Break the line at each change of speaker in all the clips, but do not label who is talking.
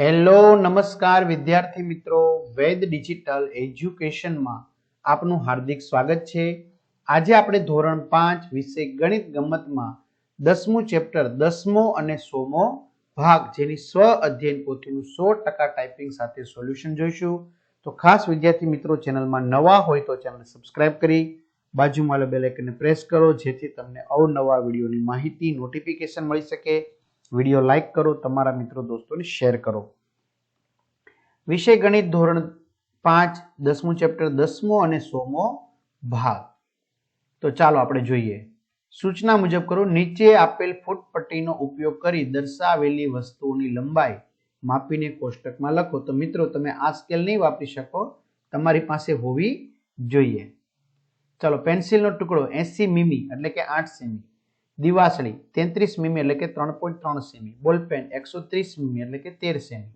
Hello, નમસ્કાર વિદ્યાર્થી મિત્રો. વેદ ડિજિટલ એજ્યુકેશનમાં આપનું હાર્દિક સ્વાગત છે. આજે આપણે ધોરણ પાંચ વિષય ગણિત ગમતમાં દસમું ચેપ્ટર, દસમો અને સોમો ભાગ જેની સ્વ અધ્યયન પોથીનું સો ટકા ટાઈપિંગ સાથે સોલ્યુશન જોઈશું. તો ખાસ વિદ્યાર્થી મિત્રો, ચેનલમાં નવા હોય તો ચેનલ સબસ્ક્રાઇબ કરી, બાજુમાં બેલ પ્રેસ કરો, જેથી તમને અવનવા વિડીયોની માહિતી, નોટિફિકેશન મળી શકે. વીડિયો લાઈક કરો, તમારા મિત્રો દોસ્તોને શેર કરો. વિષય ગણિત ધોરણ પાંચ, દસમું ચેપ્ટર, દસમો અને સોમો ભાગ. તો ચાલો આપણે જોઈએ. સૂચના મુજબ કરો, નીચે આપેલ ફૂટપટ્ટીનો ઉપયોગ કરી દર્શાવેલી વસ્તુઓની લંબાઈ માપીને કોષ્ટકમાં લખો. તો મિત્રો, તમે આ સ્કેલ નહીં વાપરી શકો, તમારી પાસે હોવી જોઈએ. ચાલો, પેન્સિલનો ટુકડો એસી મીમી, એટલે કે આઠ સેમી. દિવાસળી તેત્રીસ મીમી એટલે કે ત્રણ પોઈન્ટ ત્રણ સેમી. બોલપેન એકસો ત્રીસ મીમી એટલે કે તેર સેમી.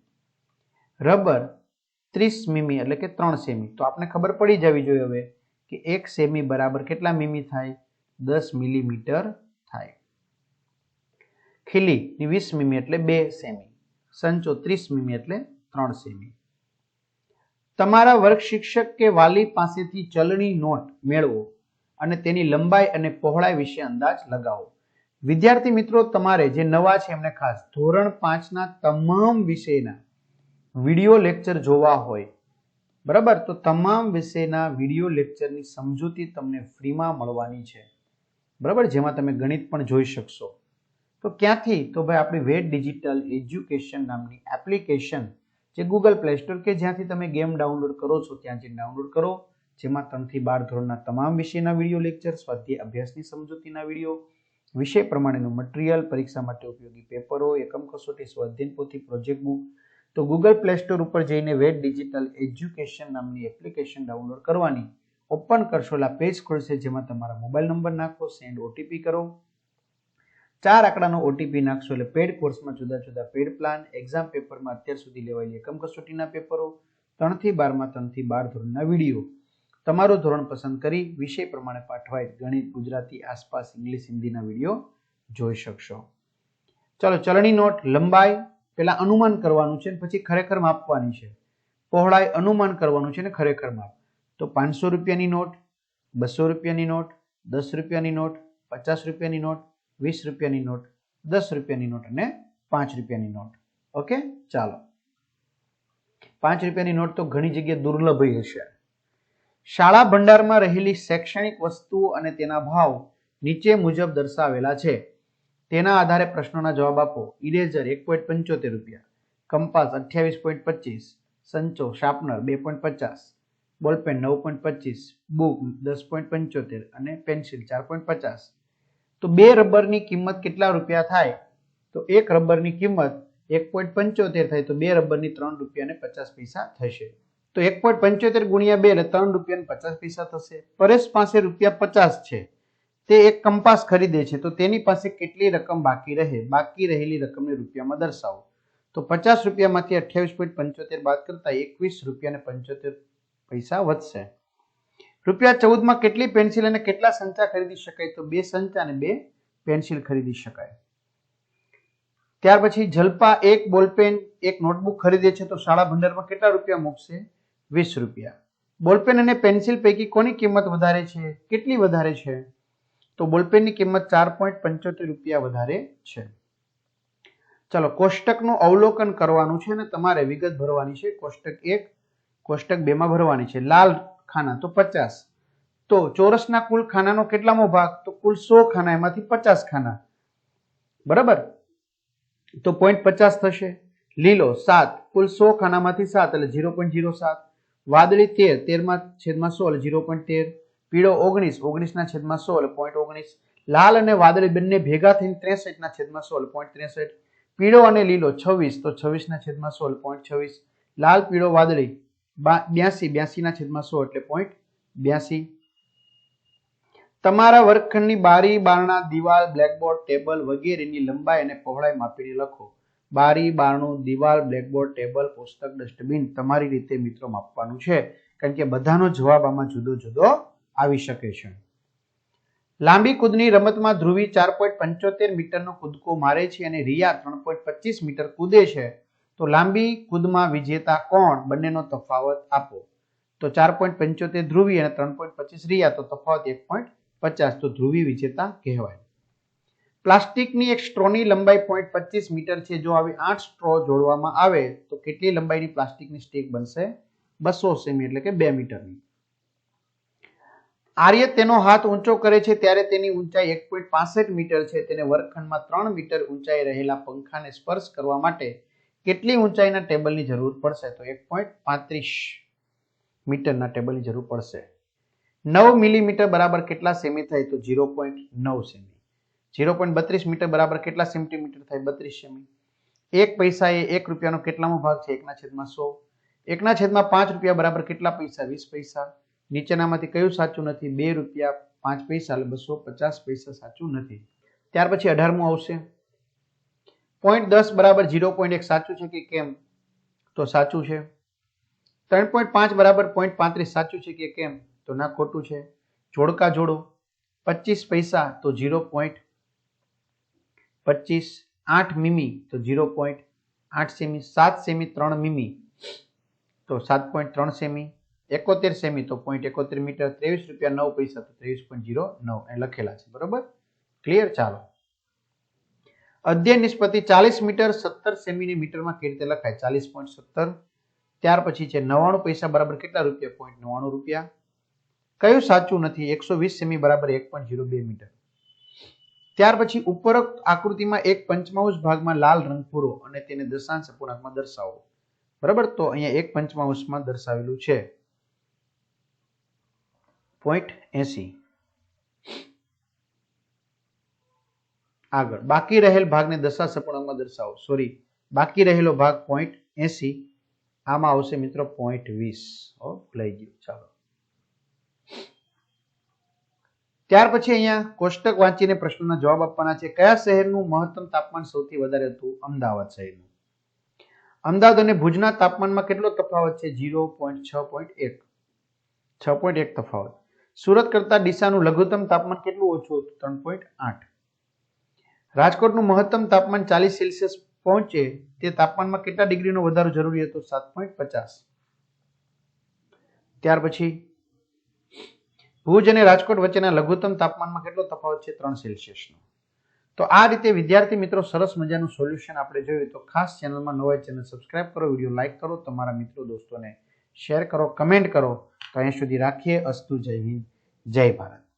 રબર ત્રીસ મીમી એટલે કે ત્રણ સેમી. તો આપણે ખબર પડી જવી જોઈએ હવે કે એક સેમી બરાબર કેટલા મીમી થાય? દસ મિલીમીટર થાય. ખીલી વીસ મીમી એટલે બે સેમી. સંચો ત્રીસ મીમી એટલે ત્રણ સેમી. તમારા વર્ગ શિક્ષક કે વાલી પાસેથી ચલણી નોટ મેળવો. અને તેની લંબાઈ અને પહોળાઈ વિશે અંદાજ લગાવો. વિદ્યાર્થી મિત્રો, તમારે જે નવા છે એમને ખાસ ધોરણ પાંચના તમામ વિષયના વીડિયો લેક્ચર જોવા હોય, બરાબર? તો તમામ વિષયના વીડિયો લેક્ચરની સમજૂતી તમને ફ્રીમાં મળવાની છે, બરાબર? જેમાં તમે ગણિત પણ જોઈ શકશો. તો ક્યાંથી? તો ભાઈ, આપણી વેટ ડિજિટલ એજ્યુકેશન નામની એપ્લિકેશન જે ગૂગલ પ્લે સ્ટોર કે જ્યાંથી તમે ગેમ ડાઉનલોડ કરો છો ત્યાંથી ડાઉનલોડ કરો. જેમાં ત્રણથી બાર ધોરણના તમામ વિષયના વીડિયો લેક્ચર, સ્વાધ્યાય અભ્યાસની સમજૂતીના વીડિયો, વિષય પ્રમાણેનું મટીરિયલ પરીક્ષા માટે ઉપયોગી પેપરો, એકમ કસોટી સ્વાધ્યાયન પોથી પ્રોજેક્ટ બુક તો ગૂગલ પ્લે સ્ટોર ઉપર જઈને વેટ ડિજિટલ એજ્યુકેશન નામની એપ્લિકેશન ડાઉનલોડ કરવાની. ઓપન કરશો એટલે પેજ ખોલશે જેમાં તમારા મોબાઈલ નંબર નાખો સેન્ડ ઓટીપી કરો. ચાર આંકડાનો ઓટીપી નાખશો એટલે પેડ કોર્સમાં જુદા જુદા પેડ પ્લાન એક્ઝામ પેપરમાં અત્યાર સુધી લેવાયેલી એકમ કસોટીના પેપરો, ત્રણથી બારમાં, ત્રણથી બાર ધોરણના વીડિયો. તમારું ધોરણ પસંદ કરી વિષય પ્રમાણે પાઠવાય ગણિત, ગુજરાતી, આસપાસ ઇંગ્લિશ, હિન્દીના વીડિયો જોઈ શકશો. ચલો, ચલણી નોટ, લંબાઈ પેલા અનુમાન કરવાનું છે પછી ખરેખર માપવાની છે. પહોળાઈ અનુમાન કરવાનું છે ને ખરેખર માપ. તો પાંચસો રૂપિયાની નોટ, બસો રૂપિયાની નોટ, દસ રૂપિયાની નોટ, પચાસ રૂપિયાની નોટ, વીસ રૂપિયાની નોટ, દસ રૂપિયાની નોટ અને પાંચ રૂપિયાની નોટ. ઓકે? ચાલો. પાંચ રૂપિયાની નોટ તો ઘણી જગ્યાએ દુર્લભ હશે. શાળા ભંડારમાં રહેલી શૈક્ષણિક વસ્તુઓ અને તેના ભાવ નીચે મુજબ દર્શાવેલા છે. તેના આધારે પ્રશ્નોના જવાબ આપો. ઇરેઝર એક પોઈન્ટ પંચોતેર રૂપિયા. કંપાસ અઠ્યાવીસ પોઈન્ટ પચીસ. સંચો શાર્પનર બે પોઈન્ટ પચાસ. બોલપેન નવ પોઈન્ટ પચીસ. બુક દસ પોઈન્ટ પંચોતેર. અને પેન્સિલ ચાર પોઈન્ટ પચાસ. તો બે રબરની કિંમત કેટલા રૂપિયા થાય? તો એક રબરની કિંમત એક પોઈન્ટ પંચોતેર થાય તો બે રબરની ત્રણ રૂપિયા ને પચાસ પૈસા થશે. તો એક પોઈન્ટ પંચોતેર ગુણ્યા બે એટલે ત્રણ રૂપિયા પચાસ પૈસા થશે. પરેશ પાસે રૂપિયા પચાસ છે. તે એક કંપાસ ખરીદે છે. તો તેની પાસે કેટલી રકમ બાકી રહે? બાકી રહેલી રકમને રૂપિયામાં દર્શાવો. તો પચાસ રૂપિયામાંથી અઠ્યાવીસ પોઈન્ટ પંચોતેર બાદ કરતા એકવીસ રૂપિયા ને પંચોતેર પૈસા વધશે. રૂપિયા ચૌદમાં કેટલી પેન્સિલ અને કેટલા સંચા ખરીદી શકાય? તો બે સંચા અને બે પેન્સિલ ખરીદી શકાય. ત્યાર પછી જલપા એક બોલપેન, એક નોટબુક ખરીદે છે. તો શાળા ભંડારમાં કેટલા રૂપિયા મૂકશે? વીસ રૂપિયા. બોલપેન અને પેન્સિલ પૈકી કોની કિંમત વધારે છે? કેટલી વધારે છે? તો બોલપેનની કિંમત ચાર પોઈન્ટ પંચોતેર રૂપિયા વધારે છે. ચાલો, કોષ્ટકનું અવલોકન કરવાનું છે અને તમારે વિગત ભરવાની છે. કોષ્ટક એક, કોષ્ટક બે માં ભરવાની છે. લાલ ખાના તો પચાસ. તો ચોરસના કુલ ખાનાનો કેટલામો ભાગ? તો કુલ સો ખાના, એમાંથી પચાસ ખાના. બરાબર? તો પોઈન્ટ પચાસ થશે. લીલો સાત, કુલ સો ખાનામાંથી સાત, એટલે ઝીરો પોઈન્ટ ઝીરો સાત. વાદળી તેર, તેરમાં છેદમાં સો એટલે ઝીરો પોઈન્ટ તેર. પીળો ઓગણીસ, ઓગણીસના છેદમાં સોળ, પોઈન્ટ ઓગણીસ. લાલ અને વાદળી બંને ભેગા થઈને ત્રેસઠના છેદમાં સોળ, પોઈન્ટ ત્રેસઠ. પીળો અને લીલો છવ્વીસ, તો છવ્વીસના છેદમાં સોળ, પોઈન્ટ છવ્વીસ. લાલ, પીળો, વાદળી બ્યાસી, બ્યાસીના છેદમાં સો એટલે પોઈન્ટ બ્યાસી. તમારા વર્ગખંડની બારી, બારણા, દિવાલ, બ્લેકબોર્ડ, ટેબલ વગેરેની લંબાઈ અને પહોળાઈ માપીને લખો. બારી, બારણું, દિવાલ બ્લેકબોર્ડ ટેબલ પુસ્તક ડસ્ટબિન તમારી રીતે મિત્રો માપવાનું છે. કારણ કે બધાનો જવાબ આમાં જુદો જુદો આવી શકે છે. લાંબી કૂદની રમતમાં ધ્રુવી ચાર પોઈન્ટ પંચોતેર મીટરનો કૂદકો મારે છે અને રિયા ત્રણ પોઈન્ટ પચીસ મીટર કૂદે છે. તો લાંબી કૂદમાં વિજેતા કોણ? બંનેનો તફાવત આપો. તો ચાર પોઈન્ટ પંચોતેર ધ્રુવી અને ત્રણ પોઈન્ટ પચીસ રિયા, તો તફાવત એક પોઈન્ટ પચાસ. તો ધ્રુવી વિજેતા કહેવાય. પ્લાસ્ટિકની એક સ્ટ્રોની લંબાઈ પોઈન્ટ પચીસ મીટર છે. જો આવી આઠ સ્ટ્રો જોડવામાં આવે, તો કેટલી લંબાઈની પ્લાસ્ટિકની સ્ટીક બનશે? બસો સેમી, એટલે કે બે મીટરની. આર્ય તેનો હાથ ઊંચો કરે છે, ત્યારે તેની ઊંચાઈ એક પોઈન્ટ પાસઠ મીટર છે. તેને વર્ગખંડમાં ત્રણ મીટર ઊંચાઈ રહેલા પંખાને સ્પર્શ કરવા માટે કેટલી ઊંચાઈના ટેબલની જરૂર પડશે? તો એક પોઈન્ટ પાંત્રીસ મીટરના ટેબલની જરૂર પડશે. નવ મિલીમીટર બરાબર કેટલા સેમી થાય? તો ઝીરો પોઈન્ટ નવ સેમી. ઝીરો પોઈન્ટ બત્રીસ મીટર બરાબર કેટલા સેન્ટીમીટર થાય? બત્રીસ સેમી. એક પૈસા એ એક રૂપિયાનો કેટલામો ભાગ છે? એકના છેદમાં સો. એકના છેદમાં પાંચ રૂપિયા બરાબર કેટલા પૈસા? વીસ પૈસા. નીચેનામાંથી કયું સાચું નથી? બે રૂપિયા, પાંચ પૈસા એટલે બસો પચાસ પૈસા સાચું નથી. ત્યાર પછી અઢારમું આવશે. પોઈન્ટ દસ બરાબર ઝીરો પોઈન્ટ એક સાચું છે કે કેમ? તો સાચું છે. ત્રણ પોઈન્ટ પાંચ બરાબર પોઈન્ટ પાંત્રીસ સાચું છે કે કેમ? તો ના ખોટું છે. જોડકા જોડો. પચીસ પૈસા તો ઝીરો પોઈન્ટ પચીસ આઠ મીમી, તો ઝીરો પોઈન્ટ આઠ સેમી, સાત સેમી, ત્રણ મીમી. તો સાત પોઈન્ટ ત્રણ સેમી, એકોતેર સેમી, તો પોઈન્ટ એકોતેર મીટર, ત્રેવીસ રૂપિયા નવ પૈસા, તો ત્રેવીસ પોઈન્ટ ઝીરો નવ, એ લખેલા છે. બરોબર? ક્લિયર ચાલો. અધ્યયન નિષ્પતિ ચાલીસ મીટર, સત્તર સેમીની મીટરમાં કેવી રીતે લખાય? ચાલીસ પોઈન્ટ સત્તર. ત્યાર પછી છે નવ્વાણું પૈસા બરાબર કેટલા રૂપિયા? પોઈન્ટ નવ્વાણું રૂપિયા. કયું સાચું નથી? એકસો વીસ સેમી બરાબર એક પોઈન્ટ ઝીરો બે મીટર. ત્યાર પછી ઉપરોક્ત આકૃતિમાં એક પંચમાંશ ભાગમાં લાલ રંગ પૂરો અને તેને દશાંશ અપૂર્ણાંકમાં દર્શાવો. બરાબર? તો અહીંયા એક પંચમાંશમાં દર્શાવેલું છે. Point AC. આગળ. બાકી રહેલ ભાગને દશાંશ અપૂર્ણાંકમાં દર્શાવો. સોરી બાકી રહેલો ભાગ પોઈન્ટ એસી. આમાં આવશે મિત્રો પોઈન્ટ વીસ. લઈ ગયું. ચાલો. ત્યાર પછી અહીંયા કોષ્ટક વાંચીને પ્રશ્નોના જવાબ આપવાના છે. કયા શહેરનું મહત્તમ તાપમાન સૌથી વધારે હતું? અમદાવાદ શહેરનું. અમદાવાદ અને ભુજના તાપમાનમાં કેટલો તફાવત છે? ઝીરો પોઈન્ટ છ પોઈન્ટ એક. છ પોઈન્ટ એક તફાવત. સુરત કરતા ડીસાનું લઘુત્તમ તાપમાન કેટલું ઓછું હતું? ત્રણ પોઈન્ટ આઠ. રાજકોટનું મહત્તમ તાપમાન ચાલીસ સેલ્સિયસ પહોંચે. તે તાપમાનમાં કેટલા ડિગ્રીનો વધારો જરૂરી હતો? સાત પોઈન્ટ પચાસ. ત્યાર પછી ભુજ અને રાજકોટ વચ્ચેના લઘુત્તમ તાપમાનમાં કેટલો તફાવત છે? ત્રણ સેલ્સિયસનો. તો આ રીતે વિદ્યાર્થી મિત્રો સરસ મજાનું સોલ્યુશન આપણે જોયું તો ખાસ ચેનલમાં નવા ચેનલ સબસ્ક્રાઇબ કરો, વીડિયો લાઇક કરો, તમારા મિત્રો દોસ્તોને શેર કરો, કમેન્ટ કરો. તો અહીં સુધી રાખીએ. અસ્તુ જય હિન્દ, જય ભારત.